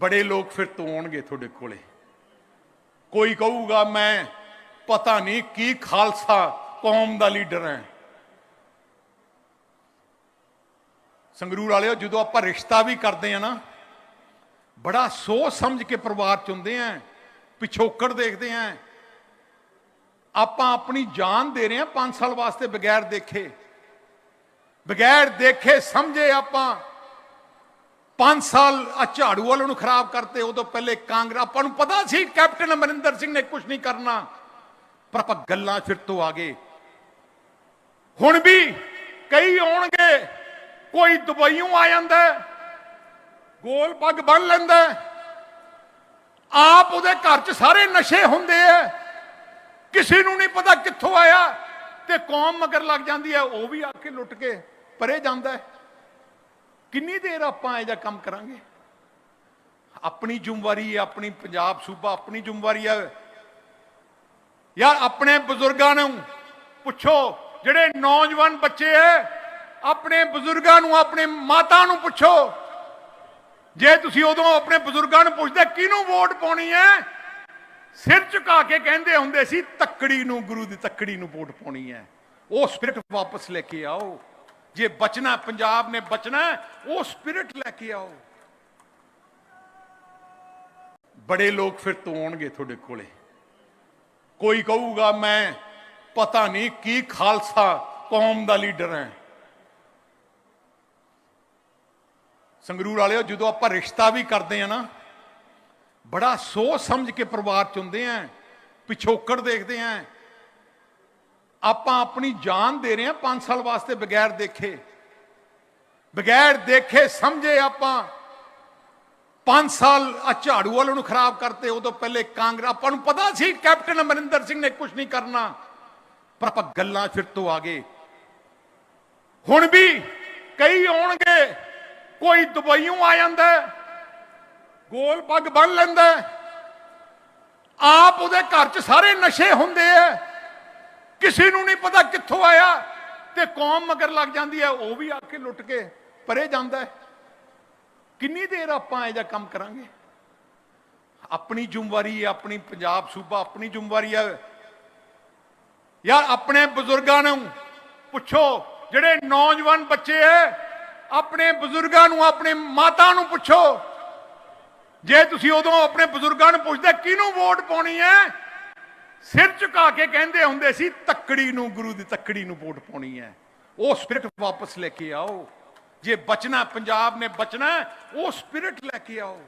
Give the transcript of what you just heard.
ਬੜੇ ਲੋਕ ਫਿਰ ਤੋਂ ਆਉਣਗੇ ਤੁਹਾਡੇ ਕੋਲੇ। ਕੋਈ ਕਹੂਗਾ, ਮੈਂ ਪਤਾ ਨਹੀਂ ਕੀ ਖਾਲਸਾ ਕੌਮ ਦਾ ਲੀਡਰ ਹੈ। ਸੰਗਰੂਰ ਵਾਲਿਓ, ਜਦੋਂ ਆਪਾਂ ਰਿਸ਼ਤਾ ਵੀ ਕਰਦੇ ਆ ਨਾ, ਬੜਾ ਸੋਚ ਸਮਝ ਕੇ ਪਰਿਵਾਰ ਚੁੰਦੇ ਆ ਪਿਛੋਕੜ ਦੇਖਦੇ ਆ ਆਪਾਂ ਆਪਣੀ ਜਾਨ ਦੇ ਰਹੇ ਆ 5 ਸਾਲ ਵਾਸਤੇ ਬਗੈਰ ਦੇਖੇ। ਬਗੈਰ ਦੇਖੇ ਸਮਝੇ ਆਪਾਂ 5 ਸਾਲ ਆ ਝਾੜੂ ਵਾਲੇ ਨੂੰ ਖਰਾਬ ਕਰਤੇ, ਉਦੋਂ ਪਹਿਲੇ ਕਾਂਗਰਸ ਆਪਾਂ ਨੂੰ ਪਤਾ ਸੀ ਕੈਪਟਨ ਅਮਰਿੰਦਰ ਸਿੰਘ ਨੇ ਕੁਝ ਨਹੀਂ ਕਰਨਾ। ਪਰ ਆਪਾਂ ਗੱਲਾਂ ਫਿਰ ਤੋਂ ਆ ਗਏ। ਹੁਣ ਵੀ ਕਈ ਆਉਣਗੇ, ਕੋਈ ਦੁਬਈੋਂ ਆ ਜਾਂਦਾ ਗੋਲ ਪੱਗ ਬੰਨ ਲੈਂਦਾ ਆਪ ਉਹਦੇ ਘਰ 'ਚ ਸਾਰੇ ਨਸ਼ੇ ਹੁੰਦੇ ਐ ਕਿਸੇ ਨੂੰ ਨਹੀਂ ਪਤਾ ਕਿੱਥੋਂ ਆਇਆ ਤੇ ਕੌਮ ਮਗਰ ਲੱਗ ਜਾਂਦੀ ਹੈ। ਉਹ ਵੀ ਆ ਕੇ ਲੁੱਟ ਕੇ ਪਰੇ ਜਾਂਦਾ ਹੈ। ਕਿੰਨੀ ਦੇਰ ਆਪਾਂ ਇਹ ਜਿਹਾ ਕੰਮ ਕਰਾਂਗੇ? ਆਪਣੀ ਜ਼ਿੰਮੇਵਾਰੀ ਹੈ, ਆਪਣੀ ਪੰਜਾਬ ਸੂਬਾ, ਆਪਣੀ ਜ਼ਿੰਮੇਵਾਰੀ ਹੈ। ਯਾਰ, ਆਪਣੇ ਬਜ਼ੁਰਗਾਂ ਨੂੰ ਪੁੱਛੋ, ਜਿਹੜੇ ਨੌਜਵਾਨ ਬੱਚੇ ਐ ਆਪਣੇ ਬਜ਼ੁਰਗਾਂ ਨੂੰ, ਆਪਣੇ ਮਾਤਾ ਨੂੰ ਪੁੱਛੋ। ਜੇ ਤੁਸੀਂ ਉਦੋਂ ਆਪਣੇ ਬਜ਼ੁਰਗਾਂ ਨੂੰ ਪੁੱਛਦੇ, ਕਿਹਨੂੰ ਵੋਟ ਪਾਉਣੀ ਹੈ? ਸਿਰ ਝੁਕਾ ਕੇ ਕਹਿੰਦੇ ਹੁੰਦੇ ਸੀ, ਤੱਕੜੀ ਨੂੰ, ਗੁਰੂ ਦੀ ਤੱਕੜੀ ਨੂੰ ਵੋਟ ਪਾਉਣੀ ਹੈ। ਉਹ ਸਪਿਰਿਟ ਵਾਪਸ ਲੈ ਕੇ ਆਓ। ਜੇ ਬਚਣਾ, ਪੰਜਾਬ ਨੇ ਬਚਣਾ, ਉਹ ਸਪਿਰਿਟ ਲੈ ਕੇ ਆਓ। ਬੜੇ ਲੋਕ ਫਿਰ ਤੋਂ ਆਉਣਗੇ ਤੁਹਾਡੇ ਕੋਲੇ। ਕੋਈ ਕਹੂਗਾ, ਮੈਂ ਪਤਾ ਨਹੀਂ ਕੀ ਖਾਲਸਾ ਕੌਮ ਦਾ ਲੀਡਰ ਹੈ। ਸੰਗਰੂਰ ਵਾਲਿਓ, ਜਦੋਂ ਆਪਾਂ ਰਿਸ਼ਤਾ ਵੀ ਕਰਦੇ ਆ ਨਾ, ਬੜਾ ਸੋਚ ਸਮਝ ਕੇ ਪਰਿਵਾਰ ਚੁੰਦੇ ਆ ਪਿਛੋਕੜ ਦੇਖਦੇ ਆ ਆਪਾਂ ਆਪਣੀ ਜਾਨ ਦੇ ਰਹੇ ਆ 5 ਸਾਲ ਵਾਸਤੇ ਬਗੈਰ ਦੇਖੇ। ਬਗੈਰ ਦੇਖੇ ਸਮਝੇ ਆਪਾਂ। 5 ਸਾਲ ਆ ਝਾੜੂ ਵਾਲੇ ਨੂੰ ਖਰਾਬ ਕਰਤੇ, ਉਦੋਂ ਪਹਿਲੇ ਕਾਂਗਰਸ, ਆਪਾਂ ਨੂੰ ਪਤਾ ਸੀ ਕੈਪਟਨ ਅਮਰਿੰਦਰ ਸਿੰਘ ਨੇ ਕੁਝ ਨਹੀਂ ਕਰਨਾ। ਪਰ ਆਪਾਂ ਗੱਲਾਂ ਫਿਰ ਤੋਂ ਆ ਗਏ। ਹੁਣ ਵੀ ਕਈ ਆਉਣਗੇ, ਕੋਈ ਦੁਬਈੋਂ ਆ ਜਾਂਦਾ ਗੋਲ ਪੱਗ ਬੰਨ ਲੈਂਦਾ ਆਪ ਉਹਦੇ ਘਰ 'ਚ ਸਾਰੇ ਨਸ਼ੇ ਹੁੰਦੇ ਐ ਕਿਸੇ ਨੂੰ ਨਹੀਂ ਪਤਾ ਕਿੱਥੋਂ ਆਇਆ ਤੇ ਕੌਮ ਮਗਰ ਲੱਗ ਜਾਂਦੀ ਹੈ, ਉਹ ਵੀ ਆ ਕੇ ਲੁੱਟ ਕੇ ਪਰੇ ਜਾਂਦਾ ਹੈ। ਕਿੰਨੀ ਦੇਰ ਆਪਾਂ ਇਹ ਜਿਹਾ ਕੰਮ ਕਰਾਂਗੇ? ਆਪਣੀ ਜ਼ਿੰਮੇਵਾਰੀ ਹੈ, ਆਪਣੀ ਪੰਜਾਬ ਸੂਬਾ, ਆਪਣੀ ਜ਼ਿੰਮੇਵਾਰੀ ਹੈ। ਯਾਰ, ਆਪਣੇ ਬਜ਼ੁਰਗਾਂ ਨੂੰ ਪੁੱਛੋ, ਜਿਹੜੇ ਨੌਜਵਾਨ ਬੱਚੇ ਐ ਆਪਣੇ ਬਜ਼ੁਰਗਾਂ ਨੂੰ, ਆਪਣੇ ਮਾਤਾ ਨੂੰ ਪੁੱਛੋ। ਜੇ ਤੁਸੀਂ ਉਦੋਂ ਆਪਣੇ ਬਜ਼ੁਰਗਾਂ ਨੂੰ ਪੁੱਛਦੇ, ਕਿਹਨੂੰ ਵੋਟ ਪਾਉਣੀ ਹੈ? ਸਿਰ ਝੁਕਾ ਕੇ ਕਹਿੰਦੇ ਹੁੰਦੇ ਸੀ, ਤੱਕੜੀ ਨੂੰ, ਗੁਰੂ ਦੀ ਤੱਕੜੀ ਨੂੰ ਵੋਟ ਪਾਉਣੀ ਹੈ। ਉਹ ਸਪਿਰਿਟ ਵਾਪਸ ਲੈ ਕੇ ਆਓ। ਜੇ ਬਚਣਾ, ਪੰਜਾਬ ਨੇ ਬਚਣਾ, ਉਹ ਸਪਿਰਿਟ ਲੈ ਕੇ ਆਓ।